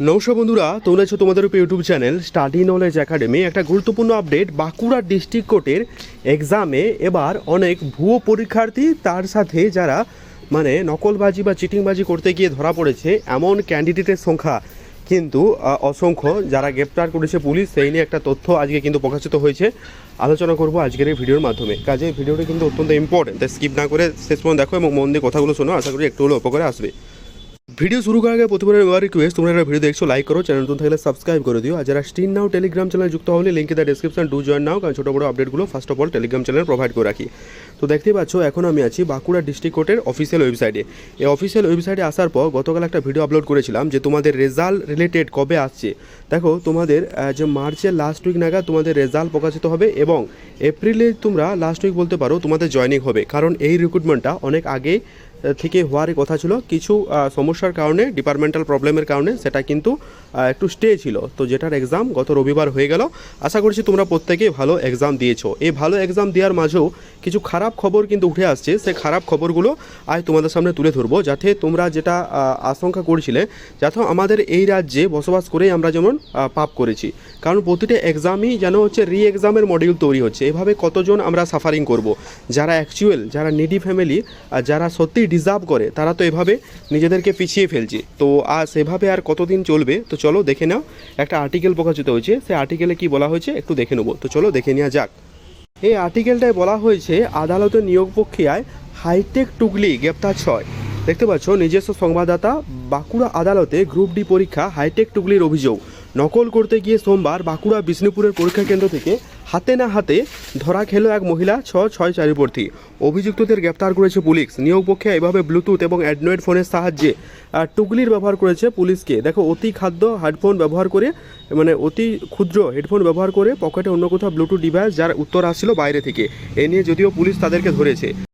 নমস্কার বন্ধুরা, তোমরা তোমাদের উপর YouTube channel study knowledge academy. একটা গুরুত্বপূর্ণ আপডেট, বাঁকুড়া ডিস্ট্রিক্ট কোর্টের এক্সামে এবার অনেক ভুয়ো পরীক্ষার্থী তার সাথে যারা মানে নকলবাজি বা চিটিংবাজি করতে গিয়ে ধরা পড়েছে, এমন ক্যান্ডিডেটের সংখ্যা কিন্তু অসংখ্য যারা গ্রেপ্তার করেছে পুলিশ, সেই নিয়ে একটা তথ্য আজকে কিন্তু প্রকাশিত হয়েছে। আলোচনা করব আজকের এই ভিডিওর মাধ্যমে। কাজে ভিডিওটা কিন্তু অত্যন্ত ইম্পর্টেন্ট তাই স্কিপ না করে শেষ পর্যন্ত দেখো এবং মন দিয়ে কথাগুলো শোনো। আশা করি একটু হলেও উপকারে আসবে। ভিডিও শুরু করার আগে প্রথমে এবার রিকোয়েস্ট তোমরা একটা ভিডিও দেখছ লাইক করো চ্যানেল নতুন থাকলে সাবস্ক্রাইব করে দিও। আর যারা স্টিন নাও টেলিগ্রাম চ্যানেল যুক্ত হলে link the description do join now কারণ ছোটো বড় আপডেটগুলো first of all Telegram channel provide করে রাখি। তো দেখতেই পাচ্ছ, এখন আমি আছি বাঁকুড়া ডিস্ট্রিক্ট কোর্টের অফিসিয়াল ওয়েবসাইটে এই অফিসিয়াল ওয়েবসাইটে আসার পর গতকাল একটা ভিডিও আপলোড করেছিলাম যে তোমাদের রেজাল্ট রিলেটেড কবে আসছে। দেখো, তোমাদের যে মার্চের লাস্ট উইক নাগাদ তোমাদের রেজাল্ট প্রকাশিত হবে এবং এপ্রিলে তোমরা লাস্ট উইক বলতে পারো তোমাদের জয়নিং হবে। কারণ এই রিক্রুটমেন্টটা অনেক আগে থেকে হওয়ারই কথা ছিল। কিছু সমস্যার কারণে ডিপার্টমেন্টাল প্রবলেমের কারণে সেটা কিন্তু একটু স্টে ছিল। তো যেটার এক্সাম গত রবিবার হয়ে গেল। আশা করছি তোমরা প্রত্যেকেই ভালো এক্সাম দিয়েছ। এই ভালো এক্সাম দেওয়ার মাঝেও কিছু খারাপ খবর কিন্তু উঠে আসছে। সেই খারাপ খবরগুলো আজ তোমাদের সামনে তুলে ধরবো, যাতে তোমরা যেটা আশঙ্কা করছিলে, যাতে আমাদের এই রাজ্যে বসবাস করেই আমরা যেমন পাপ করেছি। কারণ প্রতিটা এক্সামই যেন হচ্ছে রি এক্সামের মডিউল তৈরি হচ্ছে। এভাবে কতজন আমরা সাফারিং করব? যারা অ্যাকচুয়াল যারা নিডি ফ্যামিলি আর যারা সত্যিই ডিজার্ভ করে, তারা তো এভাবে নিজেদেরকে পিছিয়ে ফেলছে। তো আর সেভাবে আর কতদিন চলবে? তো চলো দেখে নাও, একটা আর্টিকেল প্রকাশিত হয়েছে, সেই আর্টিকেলে কি বলা হয়েছে একটু দেখে নেব। তো চলো দেখে নেওয়া যাক। এই আর্টিকেলটায় বলা হয়েছে আদালতের নিয়োগ প্রক্রিয়ায় হাইটেক টুগলি গ্রেপ্তার ছয়। দেখতে পাচ্ছ, নিজস্ব সংবাদদাতা বাঁকুড়া আদালতে গ্রুপ ডি পরীক্ষা, হাইটেক টুগলির অভিযোগ। নকল করতে গিয়ে সোমবার বাঁকুড়া বিষ্ণুপুরের পরীক্ষা কেন্দ্র থেকে হাতে না হাতে ধরা খেলো এক মহিলা ছ ছয় চারি প্রার্থী অভিযুক্তদের গ্রেপ্তার করেছে পুলিশ। নিয়োগ পক্ষে এভাবে ব্লুটুথ এবং অ্যান্ড্রয়েড ফোনের সাহায্যে আহ, টুগলির ব্যবহার করেছে পুলিশকে। দেখো অতি খাদ্য হেডফোন ব্যবহার করে মানে অতি ক্ষুদ্র হেডফোন ব্যবহার করে পকেটে অন্য কোথাও ব্লুটুথ ডিভাইস যার উত্তর আসছিল বাইরে থেকে। এ নিয়ে যদিও পুলিশ তাদেরকে ধরেছে।